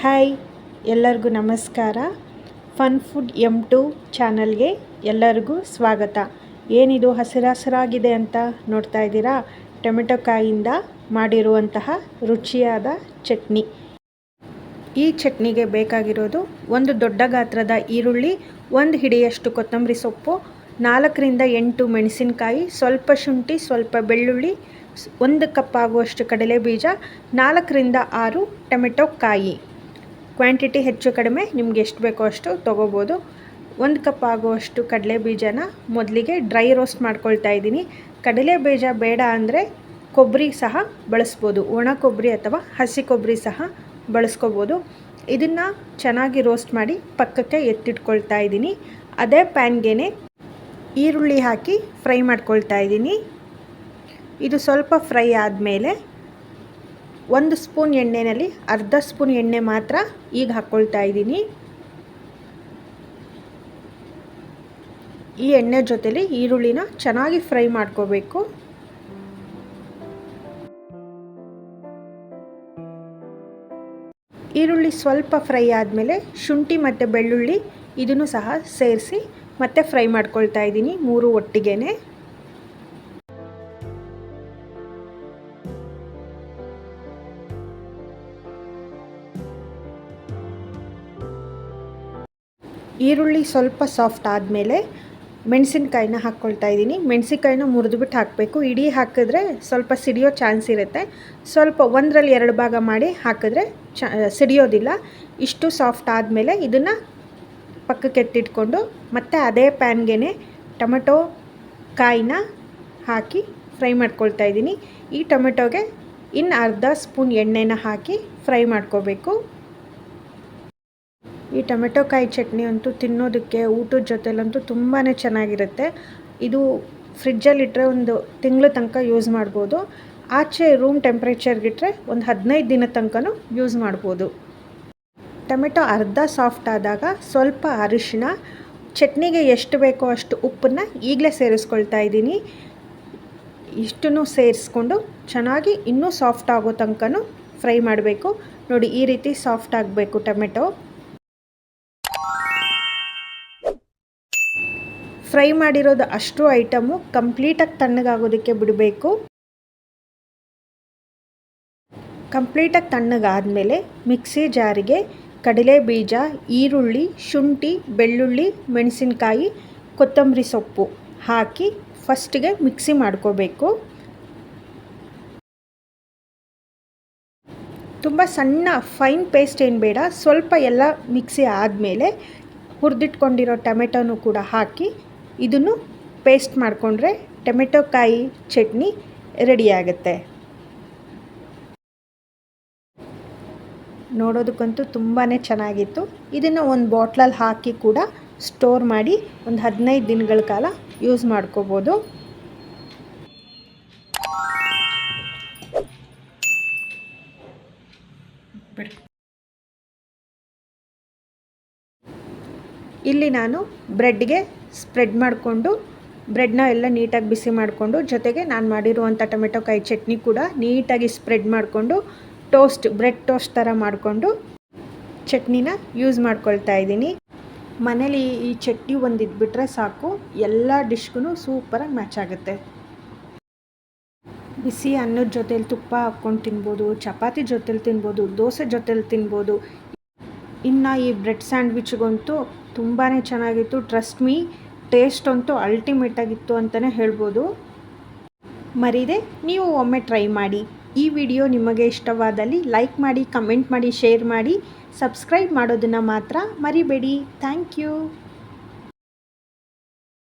Hi, ಎಲ್ಲರಿಗೂ ನಮಸ್ಕಾರ. Fun food M to ಚಾನಲ್ಗೆ ಎಲ್ಲರಿಗೂ ಸ್ವಾಗತ. ಏನಿದು ಹಸಿರು ಹಸಿರಾಗಿದೆ ಅಂತ ನೋಡ್ತಾ ಇದ್ದೀರಾ? ಟೊಮೆಟೊ ಕಾಯಿಂದ ಮಾಡಿರುವಂತಹ ರುಚಿಯಾದ ಚಟ್ನಿ. ಈ ಚಟ್ನಿಗೆ ಬೇಕಾಗಿರೋದು ಒಂದು ದೊಡ್ಡ ಗಾತ್ರದ ಈರುಳ್ಳಿ, ಒಂದು ಹಿಡಿಯಷ್ಟು ಕೊತ್ತಂಬರಿ ಸೊಪ್ಪು, ನಾಲ್ಕರಿಂದ ಎಂಟು ಮೆಣಸಿನಕಾಯಿ, ಸ್ವಲ್ಪ ಶುಂಠಿ, ಸ್ವಲ್ಪ ಬೆಳ್ಳುಳ್ಳಿ, ಒಂದು ಕಪ್ ಆಗುವಷ್ಟು ಕಡಲೆ ಬೀಜ ನಾಲ್ಕರಿಂದ ಆರು ಟೊಮೆಟೊ ಕಾಯಿ. ಕ್ವಾಂಟಿಟಿ ಹೆಚ್ಚು ಕಡಿಮೆ, ನಿಮ್ಗೆ ಎಷ್ಟು ಬೇಕೋ ಅಷ್ಟು ತೊಗೋಬೋದು. ಒಂದು ಕಪ್ ಆಗುವಷ್ಟು ಕಡಲೆ ಬೀಜನ ಮೊದಲಿಗೆ ಡ್ರೈ ರೋಸ್ಟ್ ಮಾಡ್ಕೊಳ್ತಾ ಇದ್ದೀನಿ. ಕಡಲೆ ಬೀಜ ಬೇಡ ಅಂದರೆ ಕೊಬ್ಬರಿ ಸಹ ಬಳಸ್ಬೋದು. ಒಣ ಕೊಬ್ಬರಿ ಅಥವಾ ಹಸಿ ಕೊಬ್ಬರಿ ಸಹ ಬಳಸ್ಕೋಬೋದು. ಇದನ್ನು ಚೆನ್ನಾಗಿ ರೋಸ್ಟ್ ಮಾಡಿ ಪಕ್ಕಕ್ಕೆ ಎತ್ತಿಟ್ಕೊಳ್ತಾ ಇದ್ದೀನಿ. ಅದೇ ಪ್ಯಾನ್ಗೆ ಈರುಳ್ಳಿ ಹಾಕಿ ಫ್ರೈ ಮಾಡ್ಕೊಳ್ತಾ ಇದ್ದೀನಿ. ಇದು ಸ್ವಲ್ಪ ಫ್ರೈ ಆದಮೇಲೆ ಒಂದು ಸ್ಪೂನ್ ಎಣ್ಣೆಯಲ್ಲಿ ಅರ್ಧ ಸ್ಪೂನ್ ಎಣ್ಣೆ ಮಾತ್ರ ಈಗ ಹಾಕ್ಕೊಳ್ತಾ ಇದ್ದೀನಿ. ಈ ಎಣ್ಣೆ ಜೊತೆಲಿ ಈರುಳ್ಳಿನ ಚೆನ್ನಾಗಿ ಫ್ರೈ ಮಾಡ್ಕೋಬೇಕು. ಈರುಳ್ಳಿ ಸ್ವಲ್ಪ ಫ್ರೈ ಆದಮೇಲೆ ಶುಂಠಿ ಮತ್ತು ಬೆಳ್ಳುಳ್ಳಿ ಇದನ್ನು ಸಹ ಸೇರಿಸಿ ಮತ್ತೆ ಫ್ರೈ ಮಾಡ್ಕೊಳ್ತಾ ಇದ್ದೀನಿ ಮೂರು ಒಟ್ಟಿಗೆನೆ. ಈರುಳ್ಳಿ ಸ್ವಲ್ಪ ಸಾಫ್ಟ್ ಆದಮೇಲೆ ಮೆಣಸಿನ್ಕಾಯಿನ ಹಾಕ್ಕೊಳ್ತಾ ಇದ್ದೀನಿ. ಮೆಣಸಿನ್ಕಾಯಿನ ಮುರಿದ್ಬಿಟ್ಟು ಹಾಕಬೇಕು. ಇಡೀ ಹಾಕಿದ್ರೆ ಸ್ವಲ್ಪ ಸಿಡಿಯೋ ಚಾನ್ಸ್ ಇರುತ್ತೆ. ಸ್ವಲ್ಪ ಒಂದರಲ್ಲಿ ಎರಡು ಭಾಗ ಮಾಡಿ ಹಾಕಿದ್ರೆ ಚ, ಸಿಡಿಯೋದಿಲ್ಲ. ಇಷ್ಟು ಸಾಫ್ಟ್ ಆದಮೇಲೆ ಇದನ್ನು ಪಕ್ಕಕ್ಕೆ ಎತ್ತಿಟ್ಕೊಂಡು ಮತ್ತೆ ಅದೇ ಪ್ಯಾನ್ಗೆ ಟೊಮೆಟೊ ಕಾಯಿನ ಹಾಕಿ ಫ್ರೈ ಮಾಡ್ಕೊಳ್ತಾ ಇದ್ದೀನಿ. ಈ ಟೊಮೆಟೊಗೆ ಇನ್ನು ಅರ್ಧ ಸ್ಪೂನ್ ಎಣ್ಣೆನ ಹಾಕಿ ಫ್ರೈ ಮಾಡ್ಕೋಬೇಕು. ಈ ಟೊಮೆಟೊ ಕಾಯಿ ಚಟ್ನಿ ಅಂತೂ ತಿನ್ನೋದಕ್ಕೆ ಊಟದ ಜೊತೆಲಂತೂ ತುಂಬಾ ಚೆನ್ನಾಗಿರುತ್ತೆ. ಇದು ಫ್ರಿಜ್ಜಲ್ಲಿಟ್ಟರೆ ಒಂದು ತಿಂಗಳ ತನಕ ಯೂಸ್ ಮಾಡ್ಬೋದು. ಆಚೆ ರೂಮ್ ಟೆಂಪ್ರೇಚರ್ಗಿಟ್ರೆ ಒಂದು ಹದಿನೈದು ದಿನ ತನಕನೂ ಯೂಸ್ ಮಾಡ್ಬೋದು. ಟೊಮೆಟೊ ಅರ್ಧ ಸಾಫ್ಟ್ ಆದಾಗ ಸ್ವಲ್ಪ ಅರಿಶಿನ ಚಟ್ನಿಗೆ ಎಷ್ಟು ಬೇಕೋ ಅಷ್ಟು ಉಪ್ಪನ್ನು ಈಗಲೇ ಸೇರಿಸ್ಕೊಳ್ತಾ ಇದ್ದೀನಿ. ಇಷ್ಟನ್ನು ಸೇರಿಸ್ಕೊಂಡು ಚೆನ್ನಾಗಿ ಇನ್ನೂ ಸಾಫ್ಟ್ ಆಗೋ ತನಕನೂ ಫ್ರೈ ಮಾಡಬೇಕು. ನೋಡಿ ಈ ರೀತಿ ಸಾಫ್ಟ್ ಆಗಬೇಕು ಟೊಮೆಟೊ. ಫ್ರೈ ಮಾಡಿರೋದು ಅಷ್ಟು ಐಟಮು ಕಂಪ್ಲೀಟಾಗಿ ತಣ್ಣಗಾಗೋದಕ್ಕೆ ಬಿಡಬೇಕು. ಕಂಪ್ಲೀಟಾಗಿ ತಣ್ಣಗಾದಮೇಲೆ ಮಿಕ್ಸಿ ಜಾರಿಗೆ ಕಡಲೆ ಬೀಜ, ಈರುಳ್ಳಿ, ಶುಂಠಿ, ಬೆಳ್ಳುಳ್ಳಿ, ಮೆಣಸಿನಕಾಯಿ, ಕೊತ್ತಂಬರಿ ಸೊಪ್ಪು ಹಾಕಿ ಫಸ್ಟಿಗೆ ಮಿಕ್ಸಿ ಮಾಡ್ಕೋಬೇಕು. ತುಂಬ ಸಣ್ಣ ಫೈನ್ ಪೇಸ್ಟ್ ಏನು ಬೇಡ, ಸ್ವಲ್ಪ ಎಲ್ಲ ಮಿಕ್ಸಿ ಆದಮೇಲೆ ಹುರಿದಿಟ್ಕೊಂಡಿರೋ ಟೊಮೆಟೊನು ಕೂಡ ಹಾಕಿ ಇದನ್ನು ಪೇಸ್ಟ್ ಮಾಡಿಕೊಂಡ್ರೆ ಟೊಮೆಟೊ ಕಾಯಿ ಚಟ್ನಿ ರೆಡಿಯಾಗುತ್ತೆ ನೋಡೋದಕ್ಕಂತೂ ತುಂಬಾ ಚೆನ್ನಾಗಿತ್ತು. ಇದನ್ನು ಒಂದು ಬಾಟ್ಲಲ್ಲಿ ಹಾಕಿ ಕೂಡ ಸ್ಟೋರ್ ಮಾಡಿ ಒಂದು ಹದಿನೈದು ದಿನಗಳ ಕಾಲ ಯೂಸ್ ಮಾಡ್ಕೋಬೋದು. ಇಲ್ಲಿ ನಾನು ಬ್ರೆಡ್ಗೆ ಸ್ಪ್ರೆಡ್ ಮಾಡಿಕೊಂಡು, ಬ್ರೆಡ್ನ ಎಲ್ಲ ನೀಟಾಗಿ ಬಿಸಿ ಮಾಡಿಕೊಂಡು, ಜೊತೆಗೆ ನಾನು ಮಾಡಿರುವಂಥ ಟೊಮೆಟೊ ಕಾಯಿ ಚಟ್ನಿ ಕೂಡ ನೀಟಾಗಿ ಸ್ಪ್ರೆಡ್ ಮಾಡಿಕೊಂಡು, ಟೋಸ್ಟ್, ಬ್ರೆಡ್ ಟೋಸ್ಟ್ ಥರ ಮಾಡಿಕೊಂಡು ಚಟ್ನಿನ ಯೂಸ್ ಮಾಡ್ಕೊಳ್ತಾ ಇದ್ದೀನಿ. ಮನೇಲಿ ಈ ಚಟ್ನಿ ಒಂದು ಇದ್ಬಿಟ್ರೆ ಸಾಕು, ಎಲ್ಲ ಡಿಶ್ಗೂ ಸೂಪರಾಗಿ ಮ್ಯಾಚ್ ಆಗುತ್ತೆ. ಬಿಸಿ ಅನ್ನದ ಜೊತೇಲಿ ತುಪ್ಪ ಹಾಕ್ಕೊಂಡು ತಿನ್ಬೋದು, ಚಪಾತಿ ಜೊತೇಲಿ ತಿನ್ಬೋದು, ದೋಸೆ ಜೊತೇಲಿ ತಿನ್ಬೋದು. ಇನ್ನು ಈ ಬ್ರೆಡ್ ಸ್ಯಾಂಡ್ವಿಚ್ಗಂತೂ ತುಂಬಾ ಚೆನ್ನಾಗಿತ್ತು. ಟ್ರಸ್ಟ್ ಮೀ ಟೇಸ್ಟ್ ಅಂತೂ ಅಲ್ಟಿಮೇಟ್ ಆಗಿತ್ತು ಅಂತಲೇ ಹೇಳ್ಬೋದು. ಮರಿದೆ, ನೀವು ಒಮ್ಮೆ ಟ್ರೈ ಮಾಡಿ. ಈ ವಿಡಿಯೋ ನಿಮಗೆ ಇಷ್ಟವಾದಲ್ಲಿ ಲೈಕ್ ಮಾಡಿ ಕಮೆಂಟ್ ಮಾಡಿ ಶೇರ್ ಮಾಡಿ ಸಬ್ಸ್ಕ್ರೈಬ್ ಮಾಡೋದನ್ನು ಮಾತ್ರ ಮರಿಬೇಡಿ. Thank you